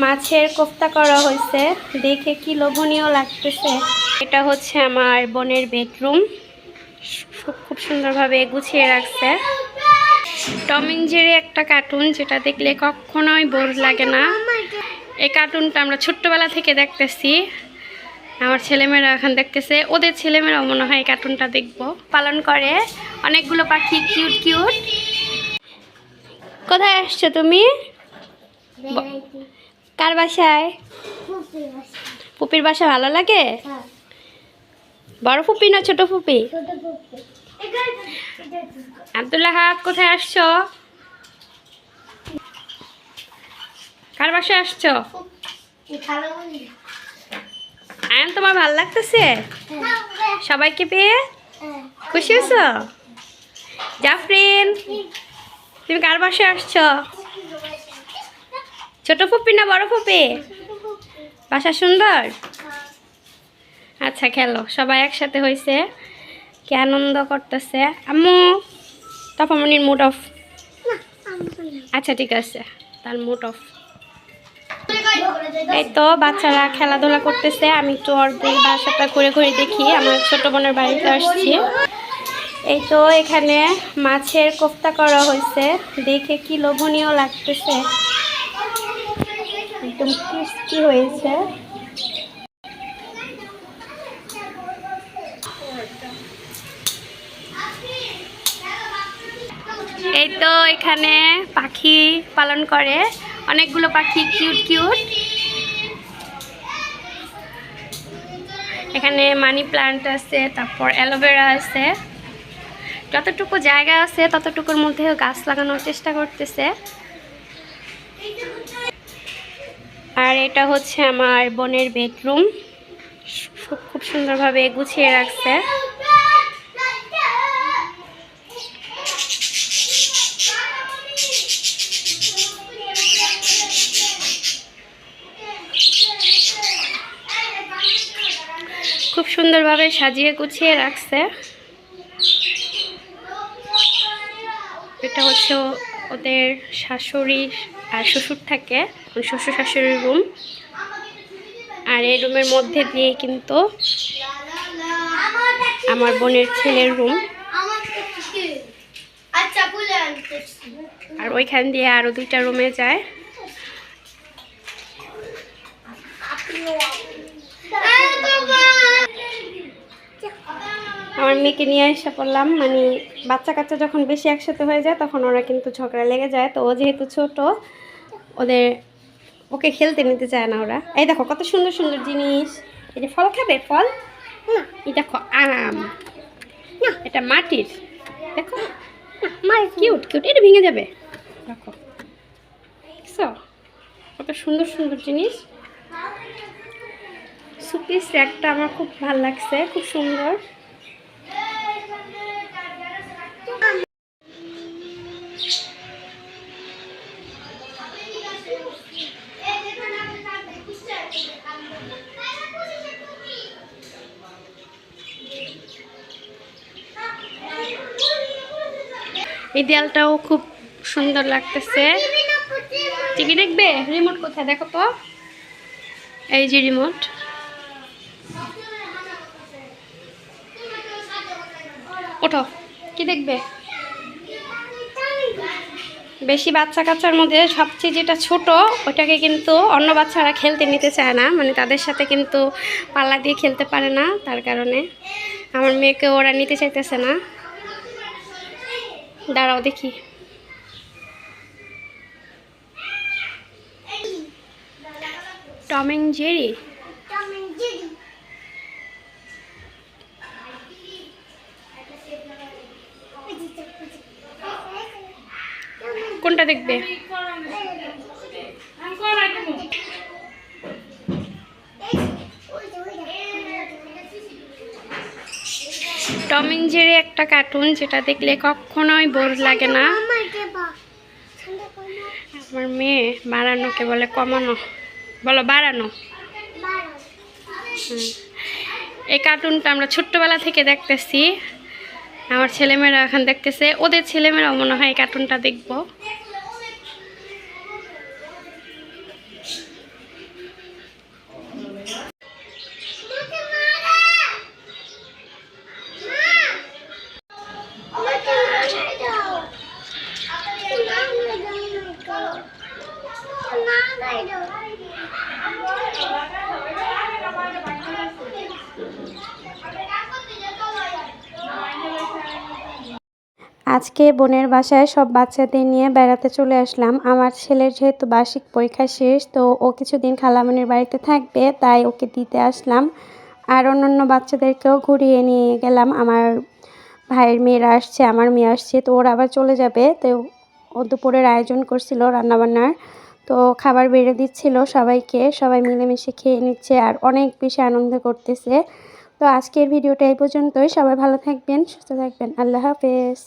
মাছের কোফতা করা হয়েছে। দেখে কি লোভনীয় লাগতেছে। এটা হচ্ছে আমার বোনের বেডরুম খুব সুন্দরভাবে গুছিয়ে রাখছে। টম এন্ড জেরি একটা কার্টুন যেটা দেখলে কখনোই বোর লাগে না। এই কার্টুনটা আমরা ছোট্টবেলা থেকে দেখতেছি। আমার ছেলেমেয়েরা এখন দেখতেছে। ওদের ছেলেমেয়েরাও মনে হয় এই কার্টুনটা দেখব। পালন করে। অনেকগুলো পাখি কিউট কিউট কোথায় আসছো তুমি? কার বাসায়? পুপির বাসা ভালো লাগে? বড় ফুপি না ছোট ফুপি? আবদুল্লাহ হাব কোথায় আসছো? কার বাসায় আসছো? আয়ন তোমার ভালো লাগতেছে? সবাইকে পেয়ে? খুশি হয়েছো? জাফরিন তুমি কার বাসায় আসছো? ছোট ফুপি না বড় ফুপি? বাসা সুন্দর? আচ্ছা খেলো। সবাই একসাথে হয়েছে কে আনন্দ করতেছে? আম্মু তপমনির মুড অফ। আচ্ছা ঠিক আছে। তার মুড অফ। এই তো, বাচ্চারা খেলাধুলা করতেছে। আমি একটু অর্ধেক বাসাটা ঘুরে ঘুরে দেখি। আমার ছোট বোনের বাড়িতে আসছি। এই তো, এখানে মাছের কোফতা করা হয়েছে দেখে কি লোভনীয় লাগতেছে। একদম ক্রিস্পি হয়েছে। এই তো এখানে পাখি পালন করে। অনেকগুলো পাখি কিউট কিউট এখানে মানি প্লান্ট আছে, তারপর অ্যালোভেরা আছে। যতটুকু জায়গা আছে, ততটুকুর মধ্যে গাছ লাগানোর চেষ্টা করতেছে। আর এটা হচ্ছে আমার বোনের বেডরুম। খুব সুন্দরভাবে গুছিয়ে রাখছে। খুব সুন্দরভাবে সাজিয়ে গুছিয়ে রাখছে। এটা হচ্ছে ওদের শাশুড়ি আর শ্বশুর থাকে শ্বশুর শাশুড়ির রুম আর এই রুমের মধ্যে দিয়ে কিন্তু আমার বোনের ছেলের রুম আর ওইখান দিয়ে আরও দুইটা রুমে যায়। আমার মেয়েকে নিয়ে এসে পড়লাম মানে বাচ্চা কাচ্চা যখন বেশি একসাথে হয়ে যায় তখন ওরা কিন্তু ঝগড়া লেগে যায়। তো ও যেহেতু ছোট, ওদের, ওকে খেলতে নিতে চায় না ওরা। এই দেখো কত সুন্দর সুন্দর জিনিস। এই যে ফল খাবে? ফল? এই দেখো আম। এটা মাটির। দেখো? কিউট কিউট এটা ভেঙে যাবে। দেখো। কত সুন্দর সুন্দর জিনিস। সুপিস র্যাকটা আমার খুব ভালো লাগছে, খুব সুন্দর। এই দেয়ালটাও খুব সুন্দর লাগতেছে। টিভি দেখবে? রিমোট কোথায়? দেখো তো। এই যে রিমোট ওঠো। কি দেখবে? বেশি বাচ্চা কাচ্চার মধ্যে সবচেয়ে যেটা ছোট, ওটাকে কিন্তু অন্য বাচ্চারা খেলতে নিতে চায় না। মানে তাদের সাথে কিন্তু পাল্লা দিয়ে খেলতে পারে না, তার কারণে। আমার মেয়েকে ওরা নিতে চাইতেছে না। দাঁড়াও দেখি। টম জেরি কোনটা দেখবে? টম এন্ড জেরি একটা কার্টুন যেটা দেখলে কখনোই বোর লাগে না। আমার মেয়ে বাড়ানোকে বলে, কমানো। বলো, বাড়ানো। এই কার্টুনটা আমরা ছোট্টবেলা থেকে দেখতেছি। আমার ছেলেমেয়েরা এখন দেখতেছে। ওদের ছেলেমেয়েরাও মনে হয় এই কার্টুনটা দেখব। আজকে বোনের বাসায় সব বাচ্চাদের নিয়ে বেড়াতে চলে আসলাম। আমার ছেলের যেহেতু বার্ষিক পরীক্ষা শেষ, তো ও কিছুদিন খালামণির বাড়িতে থাকবে, তাই ওকে দিতে আসলাম। আর অন্যান্য বাচ্চাদেরকেও ঘুরিয়ে নিয়ে গেলাম। আমার ভাইয়ের মেয়েরা আসছে, আমার মেয়ে আসছে, তো ওরা আবার চলে যাবে। তো ও দুপুরের আয়োজন করছিল রান্নাবান্নার, তো খাবার বেড়ে দিচ্ছিল সবাইকে। সবাই মিলেমিশে খেয়ে নিচ্ছে আর অনেক বেশি আনন্দ করতেছে। তো আজকের ভিডিওটা এই পর্যন্তই। সবাই ভালো থাকবেন, সুস্থ থাকবেন। আল্লাহ হাফেজ।